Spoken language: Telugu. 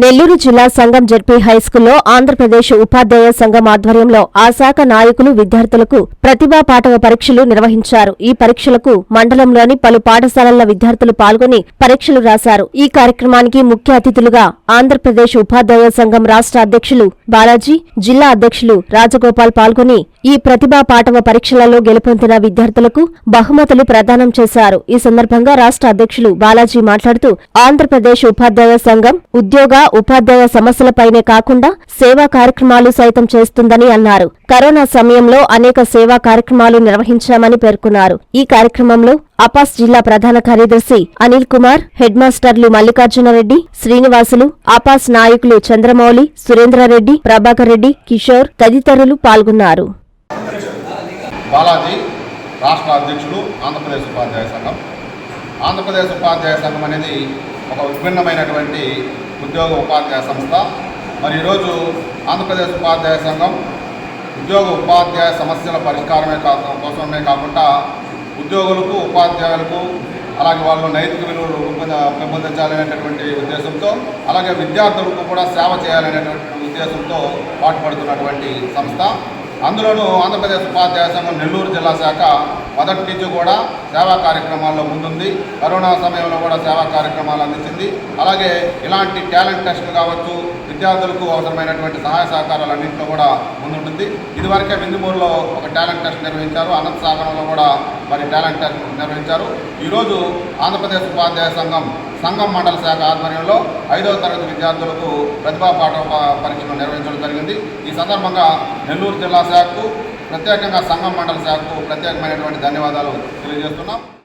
నెల్లూరు జిల్లా సంఘం జడ్పీ హైస్కూల్లో ఆంధ్రప్రదేశ్ ఉపాధ్యాయ సంఘం ఆధ్వర్యంలో ఆ శాఖ నాయకులు విద్యార్థులకు ప్రతిభా పాఠవ పరీక్షలు నిర్వహించారు. ఈ పరీక్షలకు మండలంలోని పలు పాఠశాలల విద్యార్థులు పాల్గొని పరీక్షలు రాశారు. ఈ కార్యక్రమానికి ముఖ్య అతిథులుగా ఆంధ్రప్రదేశ్ ఉపాధ్యాయ సంఘం రాష్ట్ర అధ్యక్షులు బాలాజీ జిల్లా అధ్యక్షులు రాజగోపాల్ పాల్గొని ఈ ప్రతిభా పాఠవ పరీక్షలలో గెలుపొందిన విద్యార్థులకు బహుమతులు ప్రదానం చేశారు. ఈ సందర్భంగా రాష్ట్ర అధ్యక్షులు బాలాజీ మాట్లాడుతూ ఆంధ్రప్రదేశ్ ఉపాధ్యాయ సంఘం ఉద్యోగ ఉపాధ్యాయ సమస్యలపైనే కాకుండా సేవా కార్యక్రమాలు సైతం చేస్తుందని అన్నారు. కరోనా సమయంలో అనేక సేవా కార్యక్రమాలు నిర్వహించామని పేర్కొన్నారు. ఈ కార్యక్రమంలో అపాస్ జిల్లా ప్రధాన కార్యదర్శి అనిల్ కుమార్ హెడ్ మాస్టర్లు మల్లికార్జునరెడ్డి శ్రీనివాసులు అపాస్ నాయకులు చంద్రమౌళి సురేంద్రారెడ్డి ప్రభాకర్ రెడ్డి కిషోర్ తదితరులు పాల్గొన్నారు. బాలాజీ రాష్ట్ర అధ్యక్షుడు ఆంధ్రప్రదేశ్ ఉపాధ్యాయ సంఘం. ఆంధ్రప్రదేశ్ ఉపాధ్యాయ సంఘం అనేది ఒక విభిన్నమైనటువంటి ఉద్యోగ ఉపాధ్యాయ సంస్థ మరి ఈరోజు ఆంధ్రప్రదేశ్ ఉపాధ్యాయ సంఘం ఉద్యోగ ఉపాధ్యాయ సమస్యల పరిష్కారమే కోసమే కాకుండా ఉద్యోగులకు ఉపాధ్యాయులకు అలాగే వాళ్ళు నైతిక విలువలు పెంపొందించాలనేటటువంటి ఉద్దేశంతో అలాగే విద్యార్థులకు కూడా సేవ చేయాలనేటువంటి ఉద్దేశంతో పాటుపడుతున్నటువంటి సంస్థ. అందులోనూ ఆంధ్రప్రదేశ్ ఉపాధ్యాయ సంఘం నెల్లూరు జిల్లా శాఖ మొదటి నుంచి కూడా సేవా కార్యక్రమాల్లో ముందుంది. కరోనా సమయంలో కూడా సేవా కార్యక్రమాలు అందించింది. అలాగే ఇలాంటి టాలెంట్ టెస్టులు కావచ్చు విద్యార్థులకు అవసరమైనటువంటి సహాయ సహకారాలు అన్నింటిలో కూడా ముందుంటుంది. ఇదివరకే విందుమూరులో ఒక టాలెంట్ టెస్ట్ నిర్వహించారు. అనంత సాగరంలో కూడా మరి టాలెంట్ నిర్వహించారు. ఈరోజు ఆంధ్రప్రదేశ్ ఉపాధ్యాయ సంఘం సంఘం మండల శాఖ ఆధ్వర్యంలో ఐదవ తరగతి విద్యార్థులకు ప్రతిభా పాఠ ప- పరీక్షలు నిర్వహించడం జరిగింది. ఈ సందర్భంగా నెల్లూరు జిల్లా శాఖకు ప్రత్యేకంగా సంఘం మండల శాఖకు ప్రత్యేకమైనటువంటి ధన్యవాదాలు తెలియజేస్తున్నాం.